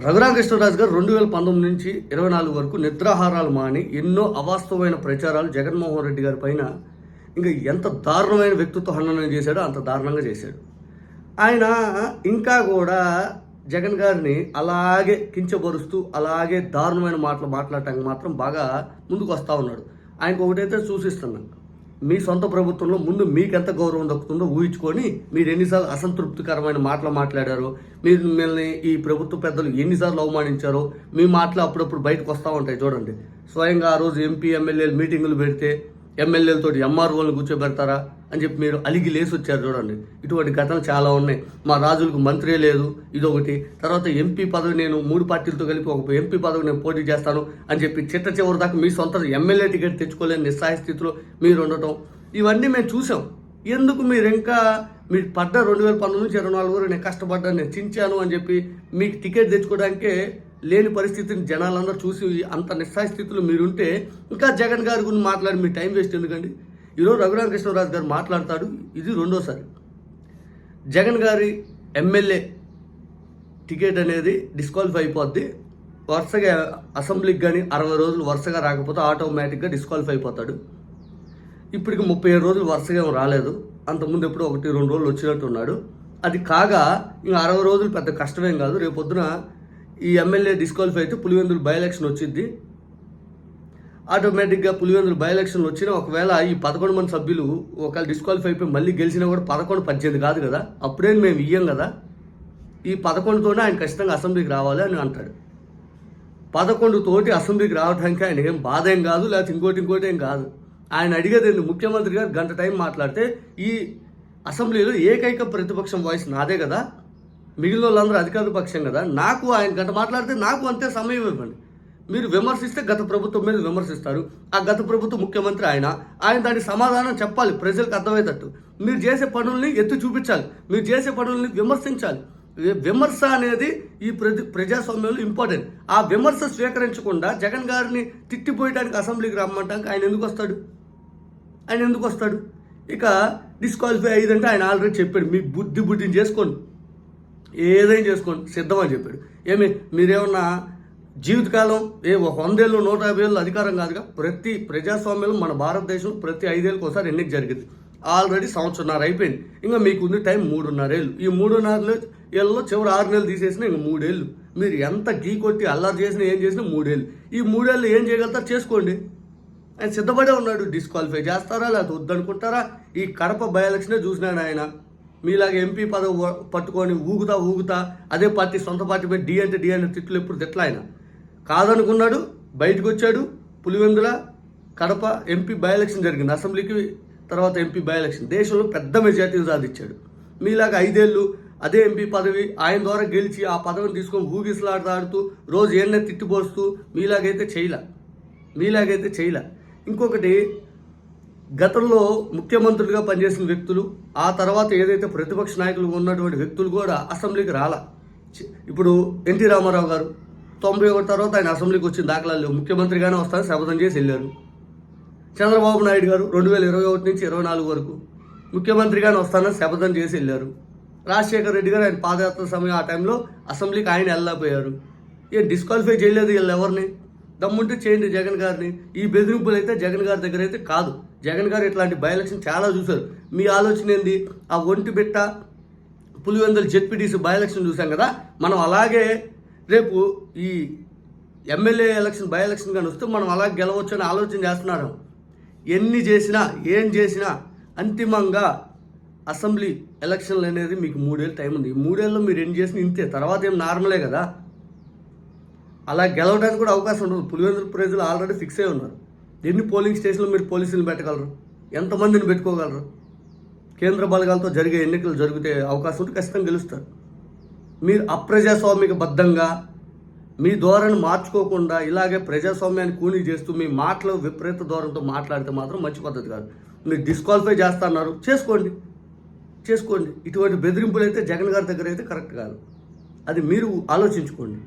రఘురామకృష్ణరాజు గారు రెండు వేల పంతొమ్మిది నుంచి ఇరవై నాలుగు వరకు నిద్రాహారాలు మాని ఎన్నో అవాస్తవమైన ప్రచారాలు జగన్మోహన్ రెడ్డి గారి పైన ఇంకా ఎంత దారుణమైన వ్యక్తిత్వ హననం చేశాడో అంత దారుణంగా చేశాడు. ఆయన ఇంకా కూడా జగన్ గారిని అలాగే కించపరుస్తూ అలాగే దారుణమైన మాటలు మాట్లాడటానికి మాత్రం బాగా ముందుకు వస్తూ ఉన్నాడు. ఆయనకు ఒకటైతే సూచిస్తున్నాను. మీ సొంత ప్రభుత్వంలో ముందు మీకు ఎంత గౌరవం దక్కుతుందో ఊహించుకొని మీరు ఎన్నిసార్లు అసంతృప్తికరమైన మాటలు మాట్లాడారు మీరు మిమ్మల్ని ఈ ప్రభుత్వ పెద్దలు ఎన్నిసార్లు అవమానించారో మీ మాటలు అప్పుడప్పుడు బయటకు వస్తూ ఉంటాయి చూడండి. స్వయంగా ఆ రోజు ఎంపీ ఎమ్మెల్యేలు మీటింగులు పెడితే ఎమ్మెల్యేలతో ఎంఆర్ఓలను కూర్చోబెడతారా అని చెప్పి మీరు అలిగి లేసి వచ్చారు చూడండి. ఇటువంటి ఘటనలు చాలా ఉన్నాయి. మా రాజులకు మంత్రే లేదు ఇదొకటి. తర్వాత ఎంపీ పదవి నేను మూడు పార్టీలతో కలిపి ఒక ఎంపీ పదవి నేను పోటీ చేస్తాను అని చెప్పి చిట్ట చివరి దాకా మీ సొంత ఎమ్మెల్యే టికెట్ తెచ్చుకోలేని నిస్సహాయ స్థితిలో మీరు ఉండటం. ఇవన్నీ మేము చూసాం. ఎందుకు మీరు ఇంకా మీరు పడ్డ రెండు వేల పంతొమ్మిది నుంచి ఇరవై నాలుగు వరకు నేను కష్టపడ్డాను నేను చించాను అని చెప్పి మీకు టికెట్ తెచ్చుకోవడానికే లేని పరిస్థితిని జనాలందరూ చూసి అంత నిస్సాయస్థితిలో మీరుంటే ఇంకా జగన్ గారి గురించి మాట్లాడి మీ టైం వేస్ట్ ఎందుకండి? ఈరోజు రఘురామకృష్ణరాజు గారు మాట్లాడతాడు ఇది రెండోసారి. జగన్ గారి ఎమ్మెల్యే టికెట్ అనేది డిస్క్వాలిఫై అయిపోద్ది. వరుసగా అసెంబ్లీకి కానీ అరవై రోజులు వరుసగా రాకపోతే ఆటోమేటిక్గా డిస్క్వాలిఫై అయిపోతాడు. ఇప్పటికి ముప్పై ఏడు రోజులు వరుసగా ఏం రాలేదు. అంతకుముందు ఎప్పుడో ఒకటి రెండు రోజులు వచ్చినట్టు ఉన్నాడు అది కాగా ఇంకా అరవై రోజులు పెద్ద కష్టమేం కాదు. రేపు పొద్దున ఈ ఎమ్మెల్యే డిస్క్వాలిఫై అయితే పులివెందులు బై ఎలక్షన్ వచ్చింది ఆటోమేటిక్గా పులివెందులు బై ఎలక్షన్లు వచ్చినా ఒకవేళ ఈ పదకొండు మంది సభ్యులు ఒకవేళ డిస్క్వాలిఫై అయిపోయి మళ్ళీ గెలిచినా కూడా పదకొండు పద్దెనిమిది కాదు కదా. అప్పుడే మేము ఇయ్యం కదా. ఈ పదకొండుతోనే ఆయన ఖచ్చితంగా అసెంబ్లీకి రావాలి అని అంటాడు. పదకొండు తోటి అసెంబ్లీకి రావడానికి ఆయన ఏం బాధ ఏం కాదు లేకపోతే ఇంకోటి ఇంకోటి ఏం కాదు. ఆయన అడిగేది ఏంది? ముఖ్యమంత్రి గారు గంట టైం మాట్లాడితే ఈ అసెంబ్లీలో ఏకైక ప్రతిపక్షం వాయిస్ నాదే కదా. మిగిలిన వాళ్ళందరూ అధికార పక్షం కదా. నాకు ఆయన గంట మాట్లాడితే నాకు అంతే సమయం ఇవ్వండి. మీరు విమర్శిస్తే గత ప్రభుత్వం మీద విమర్శిస్తారు. ఆ గత ప్రభుత్వ ముఖ్యమంత్రి ఆయన. ఆయన దానికి సమాధానం చెప్పాలి. ప్రజలకు అర్థమయ్యేటట్టు. మీరు చేసే పనుల్ని ఎత్తి చూపించాలి. మీరు చేసే పనుల్ని విమర్శించాలి. విమర్శ అనేది ఈ ప్రజ ప్రజాస్వామ్యంలో ఇంపార్టెంట్. ఆ విమర్శ స్వీకరించకుండా జగన్ గారిని తిట్టిపోయడానికి అసెంబ్లీకి రమ్మంటానికి ఆయన ఎందుకు వస్తాడు? ఆయన ఎందుకు వస్తాడు? ఇక డిస్క్వాలిఫై అయ్యిందంటే ఆయన ఆల్రెడీ చెప్పాడు. మీ బుద్ధి బుద్ధిని చేసుకోండి. ఏదైనా చేసుకోండి. సిద్ధం అని చెప్పాడు. ఏమి? మీరేమన్నా జీవితకాలం ఏ ఒక వందేళ్ళు నూట యాభై ఏళ్ళు అధికారం కాదుగా? ప్రతి ప్రజాస్వామ్యంలో మన భారతదేశం ప్రతి ఐదేళ్ళకి ఒకసారి ఎన్నిక జరిగింది. ఆల్రెడీ సంవత్సరన్నర అయిపోయింది. ఇంకా మీకు ఉంది టైం మూడున్నరేళ్ళు. ఈ మూడున్నర ఏళ్ళలో చివరి ఆరు నెలలు తీసేసిన ఇంక మూడేళ్ళు. మీరు ఎంత గీ కొట్టి అల్లరి చేసినా ఏం చేసినా మూడేళ్ళు. ఈ మూడేళ్ళు ఏం చేయగలుగుతారు? చేసుకోండి. ఆయన సిద్ధపడే ఉన్నాడు. డిస్క్వాలిఫై చేస్తారా? లేకపోతే వద్దనుకుంటారా? ఈ కడప బై ఎలక్షనే చూసినాడు ఆయన. మీలాగా ఎంపీ పదవి పట్టుకొని ఊగుతా ఊగుతా అదే పార్టీ సొంత పార్టీ పోయి డి అంటే డి అంటే తిట్లు ఎప్పుడు తిట్ల ఆయన కాదనుకున్నాడు బయటకు వచ్చాడు Pulivendula Kadapa MP by election జరిగింది. అసెంబ్లీకి తర్వాత ఎంపీ బై ఎలక్షన్ దేశంలో పెద్ద మెజార్టీ సాధించాడు. మీలాగా ఐదేళ్ళు అదే ఎంపీ పదవి ఆయన ద్వారా గెలిచి ఆ పదవిని తీసుకొని ఊగిసలాడుతూ రోజు ఏళ్ళనే తిట్టిపోస్తూ మీలాగైతే చేయలే. మీలాగైతే చేయలే. ఇంకొకటి గతంలో ముఖ్యమంత్రులుగా పనిచేసిన వ్యక్తులు ఆ తర్వాత ఏదైతే ప్రతిపక్ష నాయకులు ఉన్నటువంటి వ్యక్తులు కూడా అసెంబ్లీకి రాల. ఇప్పుడు ఎన్టీ రామారావు గారు తొంభై ఒకటి తర్వాత ఆయన అసెంబ్లీకి వచ్చిన దాఖలాలు ముఖ్యమంత్రిగానే వస్తారని శపథం చేసి వెళ్ళారు. చంద్రబాబు నాయుడు గారు రెండు వేల ఇరవై ఒకటి నుంచి ఇరవై నాలుగు వరకు ముఖ్యమంత్రిగానే వస్తానని శపథం చేసి వెళ్ళారు. రాజశేఖర రెడ్డి గారు ఆయన పాదయాత్ర సమయం ఆ టైంలో అసెంబ్లీకి ఆయన వెళ్ళలేకపోయారు. ఏ డిస్క్వాలిఫై చేయలేదు వీళ్ళు ఎవరిని? దమ్ముంటే చేయండి జగన్ గారిని. ఈ బెదిరింపులు అయితే జగన్ గారి దగ్గర అయితే కాదు. జగన్ గారు ఇట్లాంటి బై ఎలక్షన్ చాలా చూశారు. మీ ఆలోచన ఏంది? ఆ ఒంటి బిట్ట పులివెందుల జెడ్పీటీసీ బై ఎలక్షన్ చూసాం కదా? మనం అలాగే రేపు ఈ ఎమ్మెల్యే ఎలక్షన్ బై ఎలక్షన్ కానీ వస్తే మనం అలా గెలవచ్చు అని ఆలోచన చేస్తున్నారు. ఎన్ని చేసినా ఏం చేసినా అంతిమంగా అసెంబ్లీ ఎలక్షన్లు అనేది మీకు మూడేళ్ళు టైం ఉంది. ఈ మూడేళ్ళలో మీరు ఎన్ని చేసినా ఇంతే. తర్వాత ఏం నార్మలే కదా? అలా గెలవడానికి కూడా అవకాశం ఉండదు. పులివెందుల ప్రజలు ఆల్రెడీ ఫిక్స్ అయి ఉన్నారు. ఎన్ని పోలింగ్ స్టేషన్లో మీరు పోలీసులు పెట్టగలరు? ఎంతమందిని పెట్టుకోగలరు? కేంద్ర బలగాలతో జరిగే ఎన్నికలు జరిగితే అవకాశం ఉంటే ఖచ్చితంగా గెలుస్తారు. మీరు అప్రజాస్వామిక బద్ధంగా మీ ధోరణి మార్చుకోకుండా ఇలాగే ప్రజాస్వామ్యాన్ని కూలీ చేస్తూ మీ మాటలు విపరీత ధోరణితో మాట్లాడితే మాత్రం మంచి పద్ధతి కాదు. మీరు డిస్క్వాలిఫై చేస్తున్నారు. చేసుకోండి. చేసుకోండి. ఇటువంటి బెదిరింపులు అయితే జగన్ గారి దగ్గర అయితే కరెక్ట్ కాదు. అది మీరు ఆలోచించుకోండి.